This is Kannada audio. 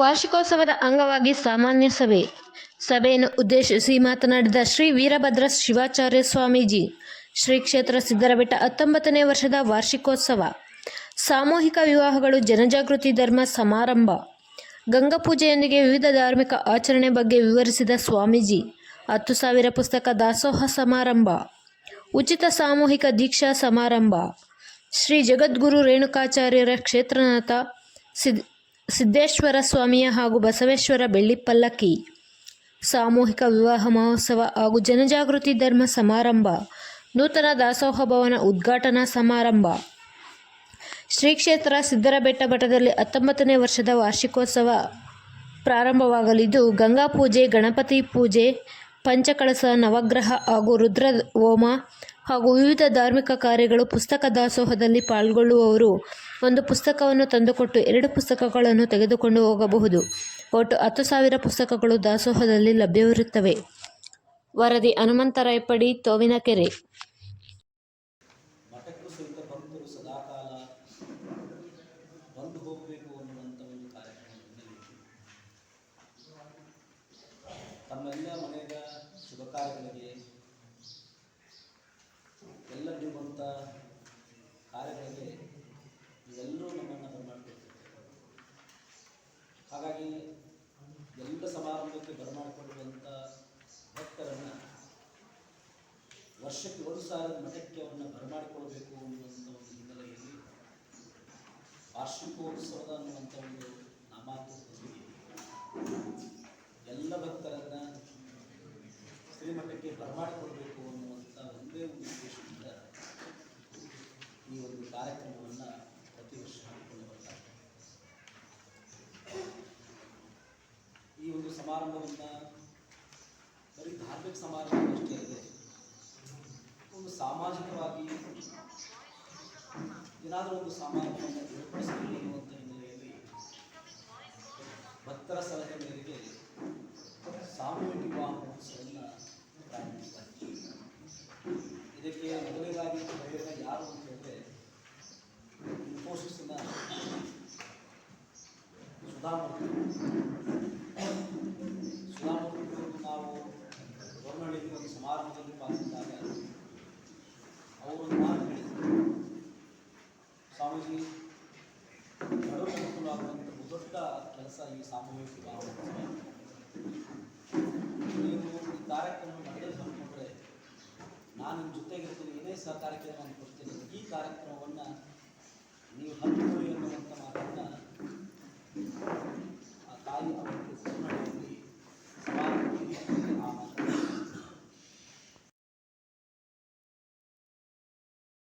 ವಾರ್ಷಿಕೋತ್ಸವದ ಅಂಗವಾಗಿ ಸಾಮಾನ್ಯ ಸಭೆ. ಸಭೆಯನ್ನು ಉದ್ದೇಶಿಸಿ ಮಾತನಾಡಿದ ಶ್ರೀ ವೀರಭದ್ರ ಶಿವಾಚಾರ್ಯ ಸ್ವಾಮೀಜಿ, ಶ್ರೀ ಕ್ಷೇತ್ರ ಸಿದ್ದರಬೆಟ್ಟ ಹತ್ತೊಂಬತ್ತನೇ ವರ್ಷದ ವಾರ್ಷಿಕೋತ್ಸವ. ಸಾಮೂಹಿಕ ವಿವಾಹಗಳು, ಜನಜಾಗೃತಿ, ಧರ್ಮ ಸಮಾರಂಭ. ಗಂಗಾ ಪೂಜೆಯೊಂದಿಗೆ ವಿವಿಧ ಧಾರ್ಮಿಕ ಆಚರಣೆ ಬಗ್ಗೆ ವಿವರಿಸಿದ ಸ್ವಾಮೀಜಿ, ಹತ್ತು ಸಾವಿರ ಪುಸ್ತಕ ದಾಸೋಹ ಸಮಾರಂಭ. ಉಚಿತ ಸಾಮೂಹಿಕ ದೀಕ್ಷಾ ಸಮಾರಂಭ. ಶ್ರೀ ಜಗದ್ಗುರು ರೇಣುಕಾಚಾರ್ಯರ ಕ್ಷೇತ್ರನಾಥ ಸಿದ್ ಸಿದ್ದೇಶ್ವರ ಸ್ವಾಮಿಯ ಹಾಗೂ ಬಸವೇಶ್ವರ ಬೆಳ್ಳಿಪಲ್ಲಕ್ಕಿ. ಸಾಮೂಹಿಕ ವಿವಾಹ ಮಹೋತ್ಸವ ಹಾಗೂ ಜನಜಾಗೃತಿ ಧರ್ಮ ಸಮಾರಂಭ. ನೂತನ ದಾಸೋಹ ಭವನ ಉದ್ಘಾಟನಾ ಸಮಾರಂಭ. ಶ್ರೀ ಕ್ಷೇತ್ರ ಸಿದ್ದರಬೆಟ್ಟ ಮಠದಲ್ಲಿ ಹತ್ತೊಂಬತ್ತನೇ ವರ್ಷದ ವಾರ್ಷಿಕೋತ್ಸವ ಪ್ರಾರಂಭವಾಗಲಿದ್ದು, ಗಂಗಾ ಪೂಜೆ, ಗಣಪತಿ ಪೂಜೆ, ಪಂಚಕಳಸ, ನವಗ್ರಹ ಹಾಗೂ ರುದ್ರ ಹೋಮ ಹಾಗೂ ವಿವಿಧ ಧಾರ್ಮಿಕ ಕಾರ್ಯಗಳು ಪುಸ್ತಕ ದಾಸೋಹದಲ್ಲಿ ಪಾಲ್ಗೊಳ್ಳುವವರು. ಒಂದು ಪುಸ್ತಕವನ್ನು ತಂದುಕೊಟ್ಟು ಎರಡು ಪುಸ್ತಕಗಳನ್ನು ತೆಗೆದುಕೊಂಡು ಹೋಗಬಹುದು. ಒಟ್ಟು ಹತ್ತು ಸಾವಿರ ಪುಸ್ತಕಗಳು ದಾಸೋಹದಲ್ಲಿ ಲಭ್ಯವಿರುತ್ತವೆ. ವರದಿ ಹನುಮಂತರಾಯಪಡಿ, ತೋವಿನಕೆರೆ. ವರ್ಷಕ್ಕೆ ಒಂದು ಸಾವಿರದ ಮಠಕ್ಕೆ ಅವನ್ನ ಬರಮಾಡಿಕೊಳ್ಬೇಕು ಅನ್ನುವಂಥ ಒಂದು ಹಿನ್ನೆಲೆಯಲ್ಲಿ ವಾರ್ಷಿಕೋತ್ಸವದ ಅನ್ನುವಂಥ ಒಂದು ನಾಮಾಂಕೃತದಲ್ಲಿ ಎಲ್ಲ ಭಕ್ತರನ್ನ ಶ್ರೀಮಠಕ್ಕೆ ಬರಮಾಡಿಕೊಳ್ಬೇಕು ಅನ್ನುವಂಥ ಒಂದೇ ಒಂದು ಉದ್ದೇಶದಿಂದ ಈ ಒಂದು ಕಾರ್ಯಕ್ರಮವನ್ನು ಪ್ರತಿ ವರ್ಷ ಹಾಕಿಕೊಂಡು ಬರ್ತಾರೆ. ಈ ಒಂದು ಸಮಾರಂಭವನ್ನು ಬರೀ ಧಾರ್ಮಿಕ ಸಮಾರಂಭ ಅಷ್ಟೇ ಇದೆ ಒಂದು ಸಾಮಾಜಿಕವಾಗಿ ಏನಾದರೂ ಒಂದು ಸಮಾರಂಭವನ್ನು ಏರ್ಪಡಿಸಬೇಕು ಅನ್ನುವಂಥ ಹಿನ್ನೆಲೆಯಲ್ಲಿ ಭಕ್ತರ ಸಲಹೆ ಮೇರೆಗೆ ಸಾಮೂಹಿಕ ವಿವಾಹ ಮಹೋತ್ಸವವನ್ನು ಇದಕ್ಕೆ ಮೊದಲಿಗಾಗಿ ಪ್ರೇರಣೆ ಯಾರು ಅಂತ ಹೇಳಿದ್ರೆ ಇನ್ಫೋಸಿಸ್ನ ಸುಧಾಮೂರ್ತಿ ನಾವು ಹೊರನಳ್ಳಿಗೆ ಒಂದು ಸಮಾರಂಭದಲ್ಲಿ ಪಾಲ್ಗೊಂಡಾಗ ಅವರು ಒಂದು ಮಾತು ಹೇಳಿದರು ಸ್ವಾಮೀಜಿ ಬಡವರಿಗೆ ಅನುಕೂಲವಾಗುವಂಥ ದೊಡ್ಡ ಕೆಲಸ ಈ ಸಾಮೂಹಿಕ ಭಾವನೆ. ನೀವು ಈ ಕಾರ್ಯಕ್ರಮ ನಡೆಯಲು ಹಮ್ಮಿಕೊಂಡ್ರೆ ನಾನು ನಿಮ್ಮ ಜೊತೆಗಿರ್ತೀನಿ ಏನೇ ಸಹಕಾರಕ್ಕೆ ನಾನು ಕೊಡ್ತೀನಿ ಈ ಕಾರ್ಯಕ್ರಮವನ್ನು